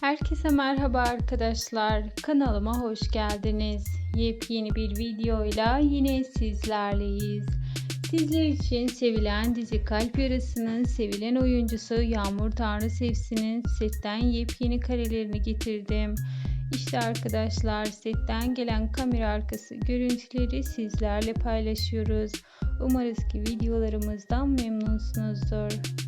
Herkese merhaba arkadaşlar. Kanalıma hoş geldiniz. Yepyeni bir videoyla yine sizlerleyiz. Sizler için sevilen dizi Kalp Yarası'nın sevilen oyuncusu Yağmur Tanrı Sevsin'in setten yepyeni karelerini getirdim. İşte arkadaşlar setten gelen kamera arkası görüntüleri sizlerle paylaşıyoruz. Umarız ki videolarımızdan memnunsunuzdur.